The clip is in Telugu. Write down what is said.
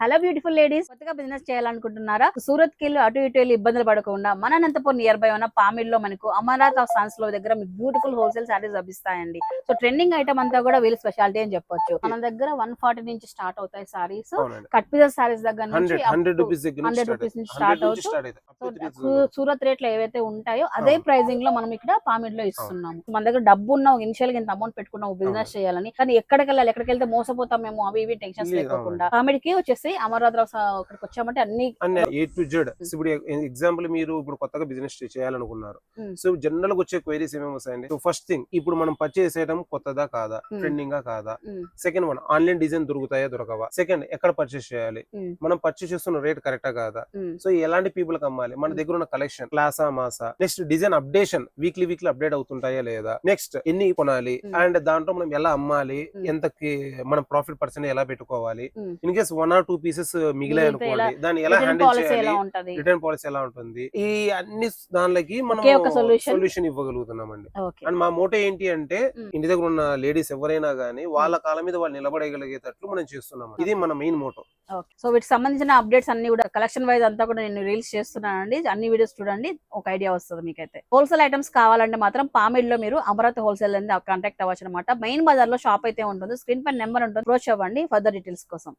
Hello beautiful ladies. కొత్తగా బిజినెస్ చేయాలనుకుంటున్నారా? సూరత్కి అటు ఇటు వెళ్ళి ఇబ్బందులు పడకుండా మన అనంతపూర్ నియర్ బై ఉన్న పామిడ్లో మనకు అమర్నాథ్ ఆఫ్ సన్స్లో దగ్గర మీకు బ్యూటిఫుల్ హోల్సేల్ సారీస్ లభిస్తాయండి. సో ట్రెండింగ్ ఐటమ్ అంతా కూడా వీళ్ళ స్పెషాలిటీ అని చెప్పొచ్చు. మన దగ్గర వన్ ఫార్టీ నుంచి స్టార్ట్ అవుతాయి సారీస్ కట్ పీసెస్ సారీస్ దగ్గర నుంచి హండ్రెడ్ రూపీస్ దగ్గర 100 rupees నుంచి స్టార్ట్ అవుతాయి. సు- సూరత్ రేట్లు ఏవైతే ఉంటాయో అదే. ప్రైసింగ్లో మనం ఇక్కడ పామిడ్లో ఇస్తున్నాము. మన దగ్గర డబ్బు ఉన్న ఇనిషియల్గా ఇంత అమౌంట్ పెట్టుకున్నాం బిజినెస్. చేయాలని. కానీ ఎక్కడికి వెళ్ళాలి ఎక్కడికి వెళ్తే మోసపోతాం మేము అవి ఇవి టెన్షన్స్ లేదు, లేకోకుండా. పామిడ్ కి వచ్చేసి అమర్నాథ్ అక్కడికి వచ్చామంటే అన్ని అన్ని ఏ టు జెడ్ ఇప్పుడు ఎగ్జాంపుల్ మీరు ఇప్పుడు కొత్తగా బిజినెస్ చేయాలనుకున్నారు. సో జనరల్గా వచ్చే క్వైరీస్ ఏమేమి వస్తాయండి సో ఫస్ట్ థింగ్ ఇప్పుడు మనం పర్చేస్ చేయడం కొత్తదా కాదా. ట్రెండింగ్గా కాదా? సెకండ్ వన్ ఆన్లైన్ డిజైన్ దొరుకుతాయా దొరకవా? సెకండ్ ఎక్కడ పర్చేస్ చేయాలి. మనం పర్చేస్ చేస్తున్న రేట్ కరెక్టా కాదా? సో ఎలాంటి పీపుల్కి అమ్మాలి? మన. దగ్గర ఉన్న కలెక్షన్ క్లాసా మాసా next design updation weekly weekly update అవుతుంటాయా లేదా? నెక్స్ట్ ఎన్ని కొనాలి. అండ్ దాంట్లో మనం ఎలా అమ్మాలి. ఎంతకి మనం ప్రాఫిట్ పర్సెంట్ ఎలా పెట్టుకోవాలి. In case one or two pieces మిగిలాయి అనుకోండి. దాన్ని ఎలా హ్యాండిల్ చేయాలి? రిటర్న్ పాలసీ ఎలా ఉంటుంది? ఈ అన్ని దానిలోకి మనం. సొల్యూషన్ ఇవ్వగలుగుతున్నామండి. ఓకే. అండ్ మా మోటో ఏంటి అంటే. ఇంటి దగ్గర ఉన్న లేడీస్ ఎవరైనా గానీ వాళ్ళ కాళ్ళ మీద వాళ్ళు నిలబడగలిగేటట్లు మనం చేస్తున్నాం. ఇది మన మెయిన్ మోటో సో వీటికి సంబంధించిన అప్డేట్స్ అన్ని కూడా కలెక్షన్ వైజ్ అంతా కూడా నేను రీల్స్ చేస్తున్నానండి. అన్ని వీడియోస్ చూడండి ఒక ఐడియా వస్తుంది మీకైతే. హోల్సేల్ ఐటమ్స్ కావాలంటే మాత్రం పామిడ్లో మీరు అమరావతి హోల్సేల్ అనేది కాంటాక్ట్ అవ్వచ్చు అనమాట మెయిన్ బజార్లో షాప్ అయితే ఉంటుంది. స్క్రీన్ పైన నెంబర్ ఉంటుంది. అప్రోచ్ అవ్వండి ఫర్దర్ డీటెయిల్స్ కోసం.